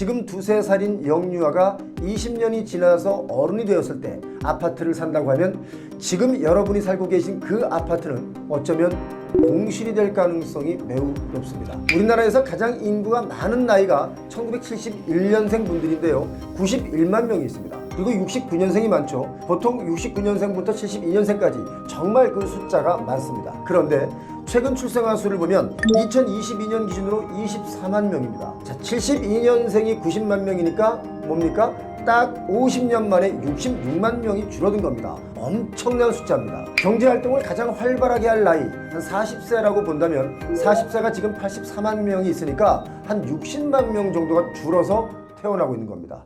지금 두세 살인 영유아가 20년이 지나서 어른이 되었을 때 아파트를 산다고 하면 지금 여러분이 살고 계신 그 아파트는 어쩌면 공실이 될 가능성이 매우 높습니다. 우리나라에서 가장 인구가 많은 나이가 1971년생 분들인데요. 91만 명이 있습니다. 그리고 69년생이 많죠. 보통 69년생부터 72년생까지 정말 그 숫자가 많습니다. 그런데 최근 출생아 수를 보면 2022년 기준으로 24만 명입니다. 자, 72년생이 90만 명이니까 뭡니까? 딱 50년 만에 66만 명이 줄어든 겁니다. 엄청난 숫자입니다. 경제 활동을 가장 활발하게 할 나이 한 40세라고 본다면 40세가 지금 84만 명이 있으니까 한 60만 명 정도가 줄어서 태어나고 있는 겁니다.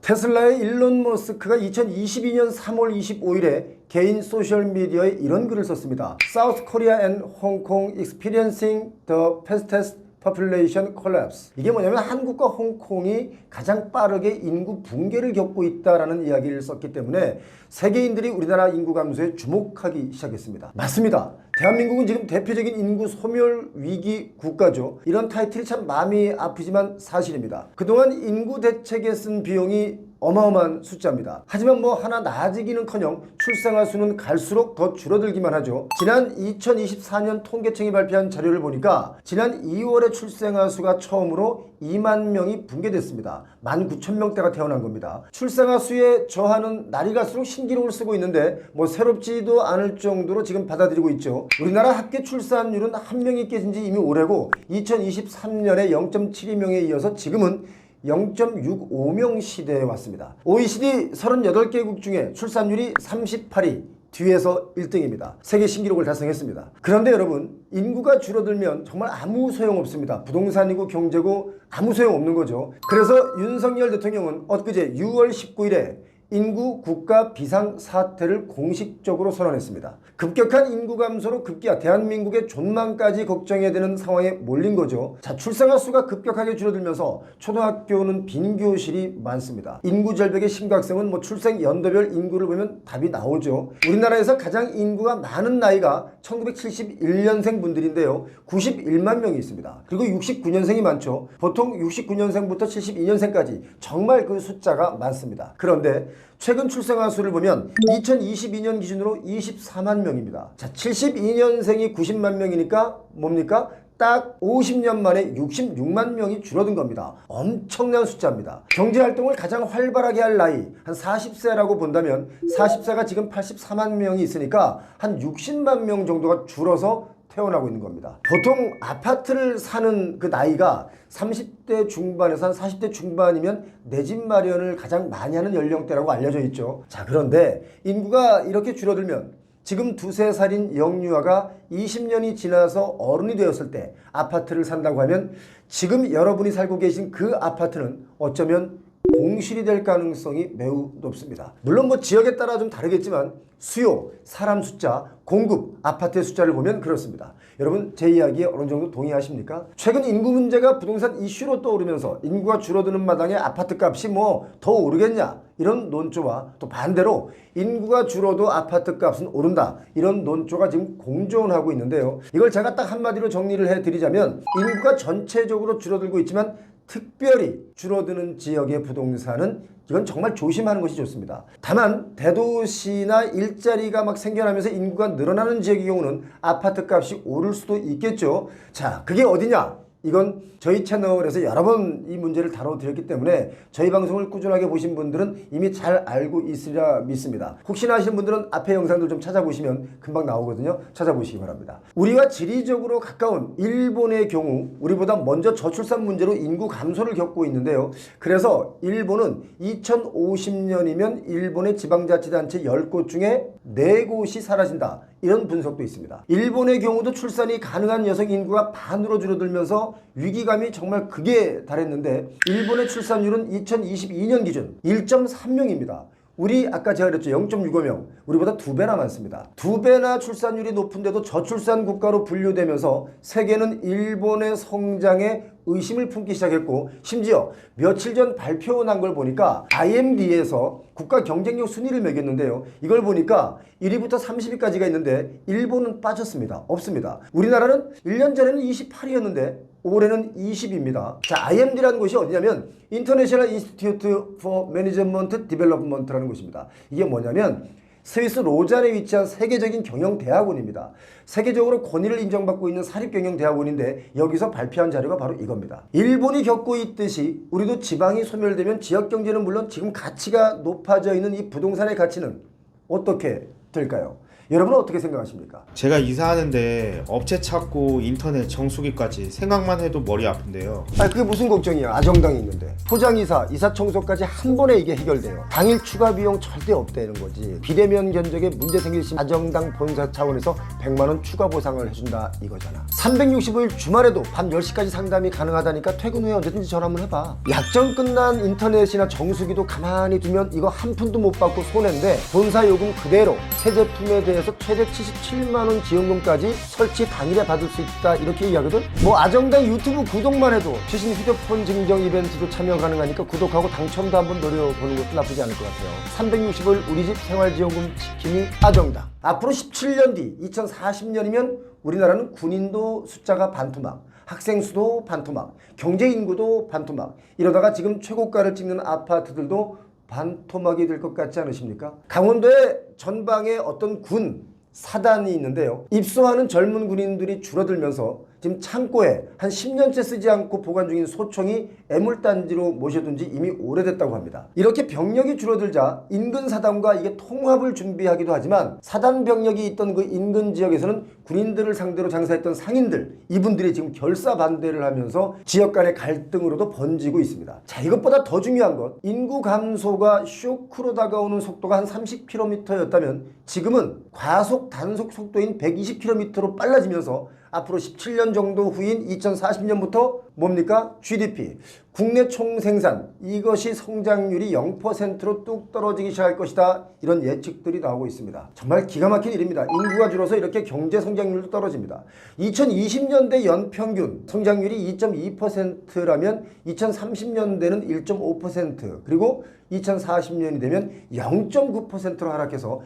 테슬라의 일론 머스크가 2022년 3월 25일에 개인 소셜미디어에 이런 글을 썼습니다. South Korea and Hong Kong experiencing the fastest population collapse. 이게 뭐냐면 한국과 홍콩이 가장 빠르게 인구 붕괴를 겪고 있다라는 이야기를 썼기 때문에 세계인들이 우리나라 인구 감소에 주목하기 시작했습니다. 맞습니다. 대한민국은 지금 대표적인 인구 소멸 위기 국가죠. 이런 타이틀이 참 마음이 아프지만 사실입니다. 그동안 인구 대책에 쓴 비용이 어마어마한 숫자입니다. 하지만 뭐 하나 나아지기는커녕 출생아 수는 갈수록 더 줄어들기만 하죠. 지난 2024년 통계청이 발표한 자료를 보니까 지난 2월에 출생아 수가 처음으로 2만 명이 붕괴됐습니다. 19,000명대가 태어난 겁니다. 출생아 수에 저하는 날이 갈수록 신기록을 쓰고 있는데 뭐 새롭지도 않을 정도로 지금 받아들이고 있죠. 우리나라 합계 출산율은 한 명이 깨진 지 이미 오래고 2023년에 0.72명에 이어서 지금은 0.65명 시대에 왔습니다. OECD 38개국 중에 출산율이 38위 뒤에서 1등입니다. 세계 신기록을 달성했습니다. 그런데 여러분, 인구가 줄어들면 정말 아무 소용 없습니다. 부동산이고 경제고 아무 소용 없는 거죠. 그래서 윤석열 대통령은 엊그제 6월 19일에 인구 국가 비상 사태를 공식적으로 선언했습니다. 급격한 인구 감소로 급기야 대한민국의 존망까지 걱정해야 되는 상황에 몰린 거죠. 자, 출생아 수가 급격하게 줄어들면서 초등학교는 빈 교실이 많습니다. 인구 절벽의 심각성은 뭐 출생 연도별 인구를 보면 답이 나오죠. 우리나라에서 가장 인구가 많은 나이가 1971년생 분들인데요. 91만 명이 있습니다. 그리고 69년생이 많죠. 보통 69년생부터 72년생까지 정말 그 숫자가 많습니다. 그런데 최근 출생아 수를 보면 2022년 기준으로 24만 명입니다. 자, 72년생이 90만 명이니까 뭡니까? 딱 50년 만에 66만 명이 줄어든 겁니다. 엄청난 숫자입니다. 경제 활동을 가장 활발하게 할 나이 한 40세라고 본다면 40세가 지금 84만 명이 있으니까 한 60만 명 정도가 줄어서 태어나고 있는 겁니다. 보통 아파트를 사는 그 나이가 30대 중반에서 한 40대 중반이면 내 집 마련을 가장 많이 하는 연령대라고 알려져 있죠. 자, 그런데 인구가 이렇게 줄어들면 지금 두세 살인 영유아가 20년이 지나서 어른이 되었을 때 아파트를 산다고 하면 지금 여러분이 살고 계신 그 아파트는 어쩌면 공실이 될 가능성이 매우 높습니다. 물론 뭐 지역에 따라 좀 다르겠지만 수요, 사람 숫자, 공급, 아파트의 숫자를 보면 그렇습니다. 여러분 제 이야기에 어느 정도 동의하십니까? 최근 인구 문제가 부동산 이슈로 떠오르면서 인구가 줄어드는 마당에 아파트 값이 뭐 더 오르겠냐 이런 논조와 또 반대로 인구가 줄어도 아파트 값은 오른다 이런 논조가 지금 공존하고 있는데요. 이걸 제가 딱 한마디로 정리를 해드리자면 인구가 전체적으로 줄어들고 있지만 특별히 줄어드는 지역의 부동산은 이건 정말 조심하는 것이 좋습니다. 다만 대도시나 일자리가 막 생겨나면서 인구가 늘어나는 지역의 경우는 아파트 값이 오를 수도 있겠죠. 자, 그게 어디냐? 이건 저희 채널에서 여러 번 이 문제를 다뤄드렸기 때문에 저희 방송을 꾸준하게 보신 분들은 이미 잘 알고 있으리라 믿습니다. 혹시나 하시는 분들은 앞에 영상들 좀 찾아보시면 금방 나오거든요. 찾아보시기 바랍니다. 우리와 지리적으로 가까운 일본의 경우 우리보다 먼저 저출산 문제로 인구 감소를 겪고 있는데요. 그래서 일본은 2050년이면 일본의 지방자치단체 10곳 중에 4곳이 사라진다. 이런 분석도 있습니다. 일본의 경우도 출산이 가능한 여성 인구가 반으로 줄어들면서 위기감이 정말 극에 달했는데 일본의 출산율은 2022년 기준 1.3명입니다. 우리 아까 제가 그랬죠 0.65명 우리보다 두 배나 많습니다 두 배나 출산율이 높은데도 저출산 국가로 분류되면서 세계는 일본의 성장에 의심을 품기 시작했고 심지어 며칠 전 발표 난 걸 보니까 IMD에서 국가 경쟁력 순위를 매겼는데요. 이걸 보니까 1위부터 30위까지가 있는데 일본은 빠졌습니다. 없습니다. 우리나라는 1년 전에는 28위였는데 올해는 20입니다. 자, IMD라는 곳이 어디냐면 International Institute for Management Development라는 곳입니다. 이게 뭐냐면 스위스 로잔에 위치한 세계적인 경영대학원입니다. 세계적으로 권위를 인정받고 있는 사립경영대학원인데 여기서 발표한 자료가 바로 이겁니다. 일본이 겪고 있듯이 우리도 지방이 소멸되면 지역경제는 물론 지금 가치가 높아져 있는 이 부동산의 가치는 어떻게 될까요? 여러분은 어떻게 생각하십니까? 제가 이사하는데 업체 찾고 인터넷 정수기까지 생각만 해도 머리 아픈데요. 아 그게 무슨 걱정이야 아정당이 있는데. 포장이사 이사 청소까지 한 번에 이게 해결돼요. 당일 추가 비용 절대 없다는 거지. 비대면 견적에 문제 생길 시 아정당 본사 차원에서 100만 원 추가 보상을 해준다 이거잖아. 365일 주말에도 밤 10시까지 상담이 가능하다니까 퇴근 후에 언제든지 전화 한번 해봐. 약정 끝난 인터넷이나 정수기도 가만히 두면 이거 한 푼도 못 받고 손해인데 본사 요금 그대로 새 제품에 대해 서 최대 77만 원 지원금까지 설치 당일에 받을 수 있다 이렇게 이야기하거든 뭐 아정당 유튜브 구독만 해도 최신 휴대폰 증정 이벤트도 참여 가능하니까 구독하고 당첨도 한번 노려보는 것도 나쁘지 않을 것 같아요 365일 우리 집 생활지원금 지킴이 아정당 앞으로 17년 뒤 2040년이면 우리나라는 군인도 숫자가 반토막 학생 수도 반토막, 경제 인구도 반토막. 이러다가 지금 최고가를 찍는 아파트들도 반토막이 될 것 같지 않으십니까? 강원도의 전방에 어떤 군 사단이 있는데요. 입소하는 젊은 군인들이 줄어들면서 지금 창고에 한 10년째 쓰지 않고 보관 중인 소총이 애물단지로 모셔둔 지 이미 오래됐다고 합니다. 이렇게 병력이 줄어들자 인근 사단과 이게 통합을 준비하기도 하지만 사단 병력이 있던 그 인근 지역에서는 군인들을 상대로 장사했던 상인들 이분들이 지금 결사 반대를 하면서 지역 간의 갈등으로도 번지고 있습니다. 자 이것보다 더 중요한 것 인구 감소가 쇼크로 다가오는 속도가 한 30km였다면 지금은 과속 단속 속도인 120km로 빨라지면서 앞으로 17년 정도 후인 2040년부터 뭡니까? GDP, 국내 총생산 이것이 성장률이 0%로 뚝 떨어지기 시작할 것이다. 이런 예측들이 나오고 있습니다. 정말 기가 막힌 일입니다. 인구가 줄어서 이렇게 경제 성장률도 떨어집니다. 2020년대 연평균 성장률이 2.2%라면 2030년대는 1.5% 그리고 2040년이 되면 0.9%로 하락해서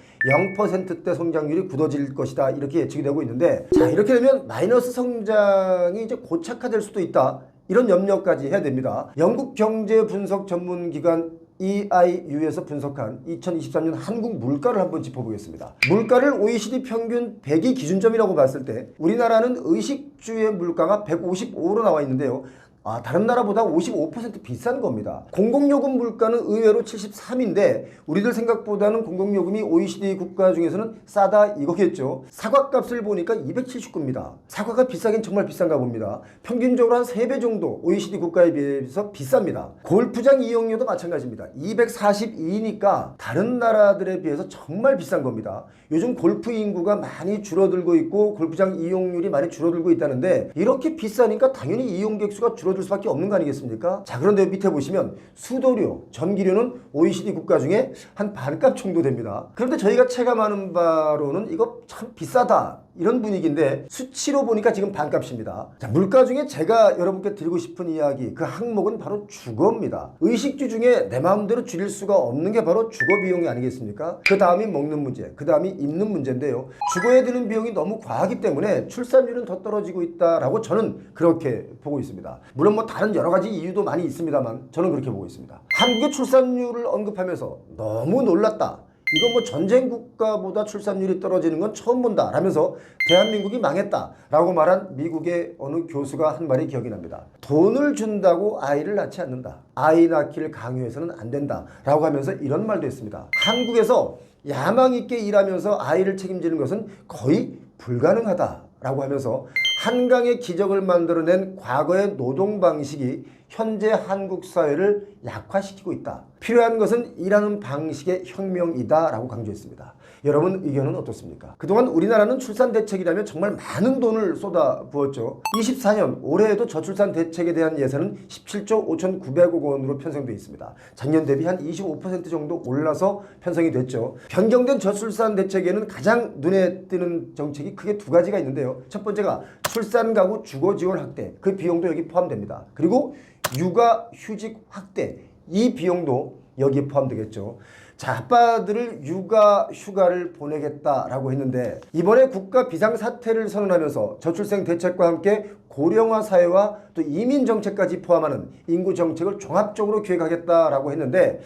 0%대 성장률이 굳어질 것이다 이렇게 예측이 되고 있는데 자 이렇게 되면 마이너스 성장이 이제 고착화될 수도 있다 이런 염려까지 해야 됩니다. 영국 경제 분석 전문 기관 EIU에서 분석한 2023년 한국 물가를 한번 짚어보겠습니다. 물가를 OECD 평균 100이 기준점이라고 봤을 때 우리나라는 의식주의 물가가 155로 나와 있는데요. 아, 다른 나라보다 55% 비싼 겁니다. 공공요금 물가는 의외로 73인데 우리들 생각보다는 공공요금이 OECD 국가 중에서는 싸다 이거겠죠. 사과값을 보니까 279입니다. 사과가 비싸긴 정말 비싼가 봅니다. 평균적으로 한 3배 정도 OECD 국가에 비해서 비쌉니다. 골프장 이용료도 마찬가지입니다. 242니까 다른 나라들에 비해서 정말 비싼 겁니다. 요즘 골프 인구가 많이 줄어들고 있고 골프장 이용률이 많이 줄어들고 있다는데 이렇게 비싸니까 당연히 이용객 수가 줄어들 수밖에 없는 거 아니겠습니까? 자 그런데 밑에 보시면 수도료, 전기료는 OECD 국가 중에 한 반값 정도 됩니다. 그런데 저희가 체감하는 바로는 이거 참 비싸다 이런 분위기인데 수치로 보니까 지금 반값입니다. 자, 물가 중에 제가 여러분께 드리고 싶은 이야기 그 항목은 바로 주거입니다. 의식주 중에 내 마음대로 줄일 수가 없는 게 바로 주거 비용이 아니겠습니까? 그 다음이 먹는 문제, 그 다음이 입는 문제인데요. 주거에 드는 비용이 너무 과하기 때문에 출산율은 더 떨어지고 있다라고 저는 그렇게 보고 있습니다. 물론 뭐 다른 여러 가지 이유도 많이 있습니다만 저는 그렇게 보고 있습니다. 한국의 출산율을 언급하면서 너무 놀랐다. 이건 뭐 전쟁 국가보다 출산율이 떨어지는 건 처음 본다 라면서 대한민국이 망했다 라고 말한 미국의 어느 교수가 한 말이 기억이 납니다. 돈을 준다고 아이를 낳지 않는다. 아이 낳기를 강요해서는 안 된다 라고 하면서 이런 말도 했습니다. 한국에서 야망 있게 일하면서 아이를 책임지는 것은 거의 불가능하다 라고 하면서 한강의 기적을 만들어낸 과거의 노동 방식이 현재 한국 사회를 약화시키고 있다. 필요한 것은 일하는 방식의 혁명이다 라고 강조했습니다. 여러분 의견은 어떻습니까? 그동안 우리나라는 출산 대책이라면 정말 많은 돈을 쏟아 부었죠. 24년 올해에도 저출산 대책에 대한 예산은 17조 5,900억 원으로 편성돼 있습니다. 작년 대비 한 25% 정도 올라서 편성이 됐죠. 변경된 저출산 대책에는 가장 눈에 띄는 정책이 크게 두 가지가 있는데요. 첫 번째가 출산 가구 주거 지원 확대. 그 비용도 여기 포함됩니다. 그리고 육아 휴직 확대. 이 비용도 여기에 포함되겠죠. 자, 아빠들을 육아 휴가를 보내겠다라고 했는데 이번에 국가 비상사태를 선언하면서 저출생 대책과 함께 고령화 사회와 또 이민 정책까지 포함하는 인구 정책을 종합적으로 기획하겠다라고 했는데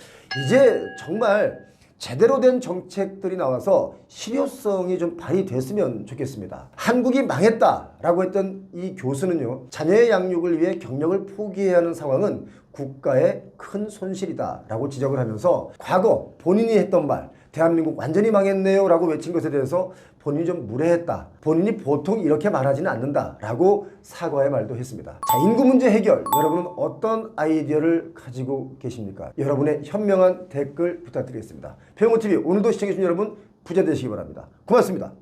이제 정말 제대로 된 정책들이 나와서 실효성이 좀 발휘됐으면 좋겠습니다. 한국이 망했다라고 했던 이 교수는요, 자녀의 양육을 위해 경력을 포기해야 하는 상황은 국가의 큰 손실이다라고 지적을 하면서 과거 본인이 했던 말, 대한민국 완전히 망했네요 라고 외친 것에 대해서 본인이 좀 무례했다. 본인이 보통 이렇게 말하지는 않는다. 라고 사과의 말도 했습니다. 자, 인구 문제 해결. 여러분은 어떤 아이디어를 가지고 계십니까? 여러분의 현명한 댓글 부탁드리겠습니다. 배용호TV 오늘도 시청해주신 여러분 부자 되시기 바랍니다. 고맙습니다.